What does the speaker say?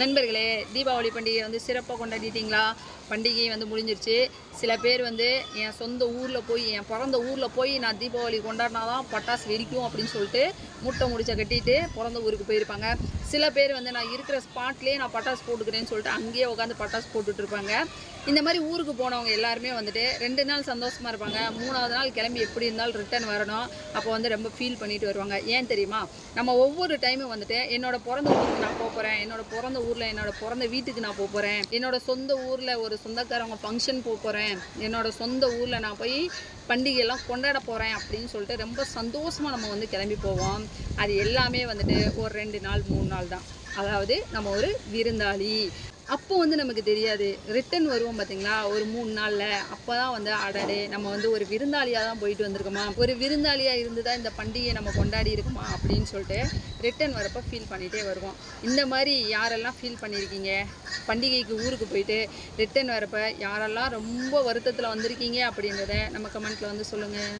நண்பர்களே தீபாவளி பண்டிகை வந்து சிறப்பாக கொண்டாடிட்டீங்களா? பண்டிகை வந்து முடிஞ்சிருச்சு. சில பேர் வந்து என் சொந்த ஊரில் போய் என் பிறந்த ஊரில் போய் நான் தீபாவளி கொண்டாடினா தான் பட்டாசு வெடிக்கும் அப்படின்னு சொல்லிட்டு முட்டை முடிச்ச கட்டிட்டு பிறந்த ஊருக்கு போயிருப்பாங்க. சில பேர் வந்து நான் இருக்கிற ஸ்பாட்லேயே நான் பட்டாசு போட்டுக்கிறேன்னு சொல்லிட்டு அங்கேயே உட்காந்து பட்டாசு போட்டுட்ருப்பாங்க இந்த மாதிரி ஊருக்கு போனவங்க எல்லாருமே வந்துட்டு ரெண்டு நாள் சந்தோஷமாக இருப்பாங்க. மூணாவது நாள் கிளம்பி எப்படி இருந்தாலும் ரிட்டர்ன் வரணும். அப்போ வந்து ரொம்ப ஃபீல் பண்ணிட்டு வருவாங்க. ஏன் தெரியுமா? நம்ம ஒவ்வொரு டைமும் வந்துட்டு என்னோட பிறந்த ஊருக்கு நான் போக போகிறேன் என்னோட பிறந்த ஊரில் என்னோட பிறந்த வீட்டுக்கு நான் போக போகிறேன் என்னோட சொந்த ஊரில் ஒரு சொந்தக்காரவங்க ஃபங்க்ஷன் போக போகிறேன் என்னோட சொந்த ஊரில் நான் போய் பண்டிகையெல்லாம் கொண்டாட போகிறேன் அப்படின்னு சொல்லிட்டு ரொம்ப சந்தோஷமாக நம்ம வந்து கிளம்பி போவோம். அது எல்லாமே வந்துட்டு ஒரு ரெண்டு நாள் மூணு நாள் தான். அதாவது நம்ம ஒரு விருந்தாளி. அப்போ வந்து நமக்கு தெரியாது. ரிட்டன் வருவோம் பார்த்தீங்களா ஒரு மூணு நாளில். அப்போ தான் வந்து அடடே நம்ம வந்து ஒரு விருந்தாளியாக தான் போயிட்டு வந்திருக்கோமா? ஒரு விருந்தாளியாக இருந்து தான் இந்த பண்டிகையை நம்ம கொண்டாடி இருக்குமா? அப்படின்னு சொல்லிட்டு ரிட்டன் வரப்போ ஃபீல் பண்ணிகிட்டே வருவோம். இந்த மாதிரி யாரெல்லாம் ஃபீல் பண்ணியிருக்கீங்க பண்டிகைக்கு ஊருக்கு போயிட்டு ரிட்டன் வரப்போ யாரெல்லாம் ரொம்ப வருத்தத்தில் வந்திருக்கீங்க அப்படின்றத நம்ம கமெண்ட்டில் வந்து சொல்லுங்கள்